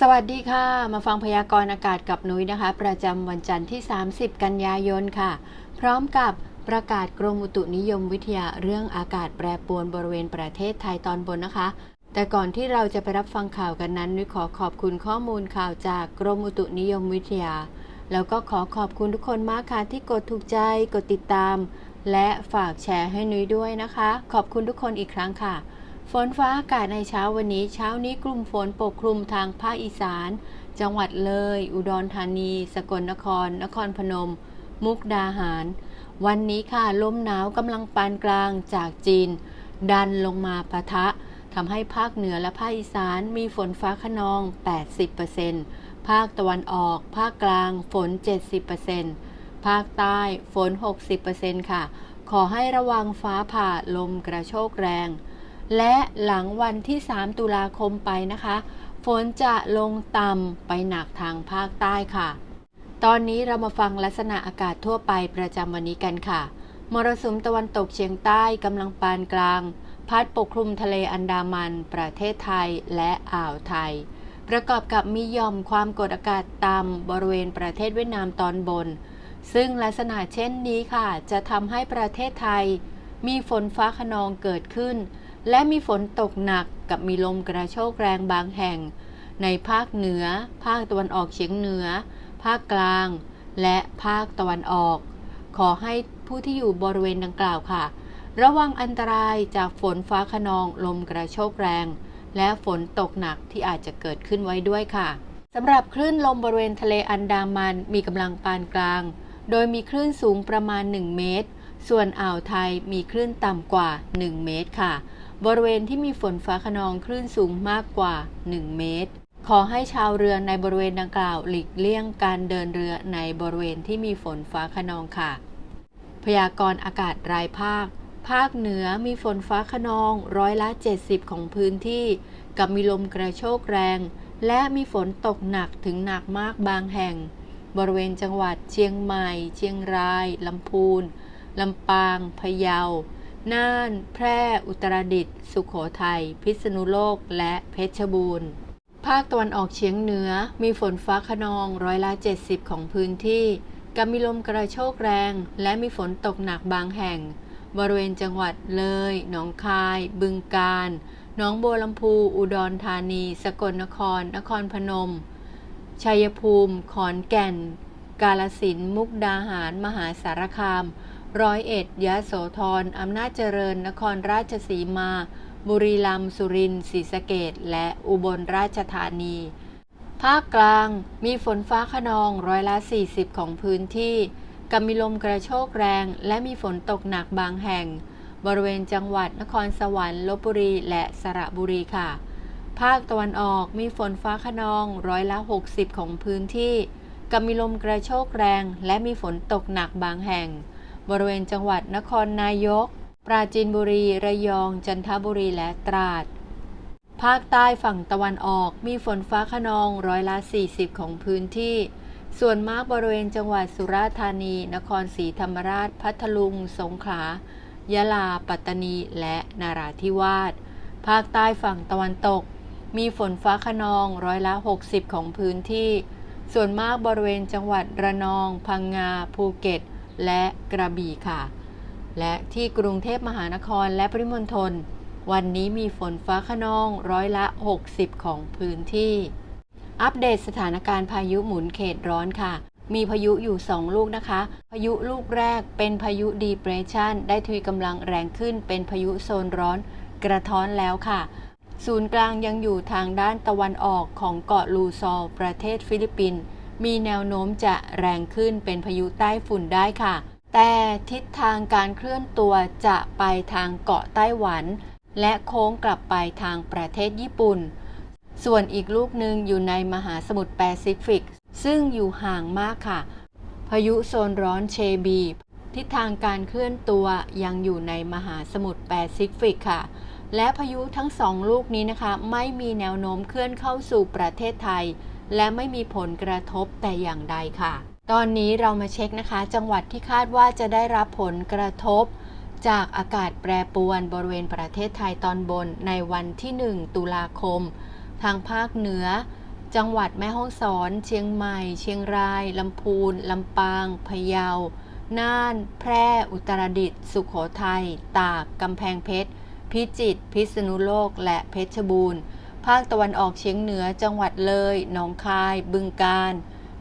สวัสดีค่ะ มาฟังพยากรณ์อากาศกับนุ้ยนะคะ ประจำวันจันทร์ที่ 30 กันยายนค่ะ พร้อมกับประกาศกรมอุตุนิยมวิทยาเรื่องอากาศแปรปรวนบริเวณประเทศไทยตอนบนนะคะ แต่ก่อนที่เราจะไปรับฟังข่าวกันนั้นนุ้ยขอขอบคุณข้อมูลข่าวจากกรมอุตุนิยมวิทยา แล้วก็ขอขอบคุณทุกคนมากค่ะที่กดถูกใจกดติดตาม และฝากแชร์ให้นุ้ยด้วยนะคะ ขอบคุณทุกคนอีกครั้งค่ะ ฝนฟ้าอากาศในเช้าวันนี้ เช้านี้กลุ่มฝนปกคลุมทางภาคอีสาน จังหวัดเลย อุดรธานี สกลนคร นครพนม มุกดาหาร วันนี้ค่ะลมหนาวกำลังปานกลางจากจีน ดันลงมาปะทะทำให้ภาคเหนือและภาคอีสานมีฝนฟ้าขนอง 80%ภาคตะวันออก ภาคกลางฝน 70%ภาคใต้ฝน 60%ค่ะ ขอให้ระวังฟ้าผ่าลมกระโชกแรง และหลังวันที่ 3 ตุลาคมไปนะคะ ฝนจะลงต่ำไปหนักทางภาคใต้ค่ะ ตอนนี้เรามาฟังลักษณะอากาศทั่วไปประจำวันนี้กันค่ะ มรสุมตะวันตกเฉียงใต้กำลังปานกลาง พัดปกคลุมทะเลอันดามัน ประเทศไทยและอ่าวไทย ประกอบกับมีย่อมความกดอากาศต่ำบริเวณประเทศเวียดนามตอนบน ซึ่งลักษณะเช่นนี้ค่ะ จะทำให้ประเทศไทย มีฝนฟ้าขนองเกิดขึ้น และมีฝนตกหนักกับมีลมกระโชกแรงบางแห่ง ในภาคเหนือ ภาคตะวันออกเฉียงเหนือ ภาคกลาง และภาคตะวันออก ขอให้ผู้ที่อยู่บริเวณดังกล่าวค่ะ ระวังอันตรายจากฝนฟ้าขนองลมกระโชกแรง และฝนตกหนักที่อาจจะเกิดขึ้นไว้ด้วยค่ะสำหรับคลื่นลมบริเวณทะเลอันดามันมีกำลังปานกลาง โดยมีคลื่นสูงประมาณ 1 เมตร ส่วนอ่าวไทยมีคลื่นต่ำกว่า 1 เมตรค่ะ บริเวณที่มีฝนฟ้าขนองคลื่นสูงมากกว่า 1 เมตร ขอให้ชาวเรือในบริเวณดังกล่าวหลีกเลี่ยงการเดินเรือในบริเวณที่มีฝนฟ้าขนองค่ะ พยากรณ์อากาศรายภาค ภาคเหนือมีฝนฟ้าขนองร้อยละ 70 ของพื้นที่ กับมีลมกระโชกแรง และมีฝนตกหนักถึงหนักมากบางแห่ง บริเวณจังหวัดเชียงใหม่ เชียงรายลำพูนลำปาง พะเยา น่าน แพร่ อุตรดิตถ์ สุขโขทัย พิษณุโลก และเพชรบูรณ์ ภาคตะวันออกเฉียงเหนือ มีฝนฟ้าขนองร้อยละ 70 ของพื้นที่ กับมีลมกระโชกแรง และมีฝนตกหนักบางแห่ง บริเวณจังหวัดเลย หนองคาย บึงกาฬ หนองบัวลำพู อุดรธานี สกลนคร นครพนม ชัยภูมิ ขอนแก่น กาลสินธุ์มุกดาหาร มหาสารคาม ร้อยเอ็ดยะโสธรอำนาจเจริญ นครราชสีมา บุรีรัมย์สุรินทร์ศรีสะเกษและอุบลราชธานี ภาคกลางมีฝนฟ้าขนองร้อยละ 40 ของพื้นที่กับมีลมกระโชกแรง และมีฝนตกหนักบางแห่ง บริเวณจังหวัดนครสวรรค์ลบบุรีและสระบุรีค่ะ ภาคตะวันออกมีฝนฟ้าขนองร้อยละ 60 ของพื้นที่กับมีลมกระโชกแรง และมีฝนตกหนักบางแห่ง บริเวณจังหวัดนครนายก ปราจีนบุรี ระยอง จันทบุรีและตราด ภาคใต้ฝั่งตะวันออกมีฝนฟ้าขนองร้อยละ 40 ของพื้นที่ ส่วนมากบริเวณจังหวัดสุราษฎร์ธานี นครศรีธรรมราช พัทลุง สงขลา ยะลา ปัตตานี และนาราธิวาส ภาคใต้ฝั่งตะวันตก มีฝนฟ้าขนองร้อยละ 60 ของพื้นที่ ส่วนมากบริเวณจังหวัดระนอง พังงา ภูเก็ต และกระบี่ค่ะ และที่กรุงเทพมหานครและปริมณฑลวันนี้มีฝนฟ้าขนองร้อยละ 60 ของพื้นที่ อัปเดตสถานการณ์พายุหมุนเขตร้อนค่ะ มีพายุอยู่ 2 ลูกนะคะ พายุลูกแรกเป็นพายุดีเปรสชันได้ทวีกำลังแรงขึ้นเป็นพายุโซนร้อนกระท้อนแล้วค่ะ ศูนย์กลางยังอยู่ทางด้านตะวันออกของเกาะลูซอร์ประเทศฟิลิปปินส์ มีแนวโน้มจะแรงขึ้นเป็นพายุใต้ฝุ่นได้ค่ะ แต่ทิศทางการเคลื่อนตัวจะไปทางเกาะไต้หวัน และโค้งกลับไปทางประเทศญี่ปุ่น ส่วนอีกลูกหนึ่งอยู่ในมหาสมุทรแปซิฟิก ซึ่งอยู่ห่างมากค่ะ พายุโซนร้อนเชบี ทิศทางการเคลื่อนตัวยังอยู่ในมหาสมุทรแปซิฟิกค่ะและพายุทั้งสองลูกนี้นะคะ ไม่มีแนวโน้มเคลื่อนเข้าสู่ประเทศไทย และไม่มีผลกระทบแต่อย่างใดค่ะ ตอนนี้เรามาเช็คนะคะ จังหวัดที่คาดว่าจะได้รับผลกระทบ จากอากาศแปรปรวนบริเวณประเทศไทยตอนบนในวันที่ 1 ตุลาคม ทางภาคเหนือ จังหวัดแม่ฮ่องสอน เชียงใหม่ เชียงราย ลำพูน ลำปาง พะเยา น่าน แพร่ อุตรดิตถ์ สุขโขทัย ตาก กำแพงเพชร พิจิตร พิษณุโลก และเพชรบูรณ์ ภาคตะวันออกเฉียงเหนือจังหวัดเลย หนองคาย บึงกาฬ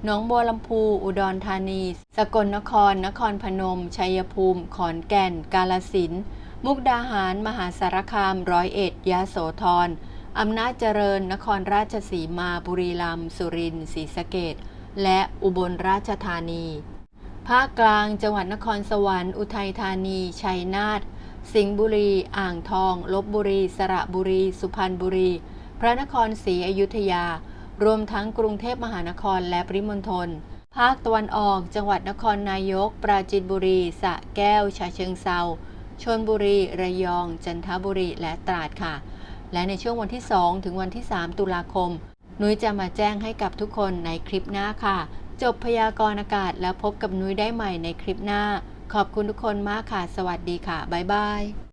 หนองบัวลำพู อุดรธานี สกลนคร นครพนม ชัยภูมิ ขอนแก่น กาลสินธุ์มุกดาหาร มหาสารคาม ร้อยเอ็ด ยะโสธร อำนาจเจริญ นครราชสีมา บุรีรัมย์ สุรินทร์ ศรีสะเกษและอุบลราชธานี ภาคกลาง จังหวัดนครสวรรค์ อุทัยธานี ชัยนาท สิงห์บุรี อ่างทอง ลบบุรี สระบุรี สุพรรณบุรี ระนครศรีอยุธยา รวมทั้งกรุงเทพมหานครและปริมณฑล ภาคตะวันออก จังหวัดนครนายก ปราจีนบุรีสระแก้วฉะเชิงเซาชลบุรี ระยอง จันทบุรี และตราดค่ะ และในช่วงวันที่ 2 ถึงวันที่ 3 ตุลาคม นุ้ยจะมาแจ้งให้กับทุกคนในคลิปหน้าค่ะ จบพยากรณ์อากาศแล้วพบกับนุ้ยได้ใหม่ในคลิปหน้า ขอบคุณทุกคนมากค่ะ สวัสดีค่ะ บ๊ายบาย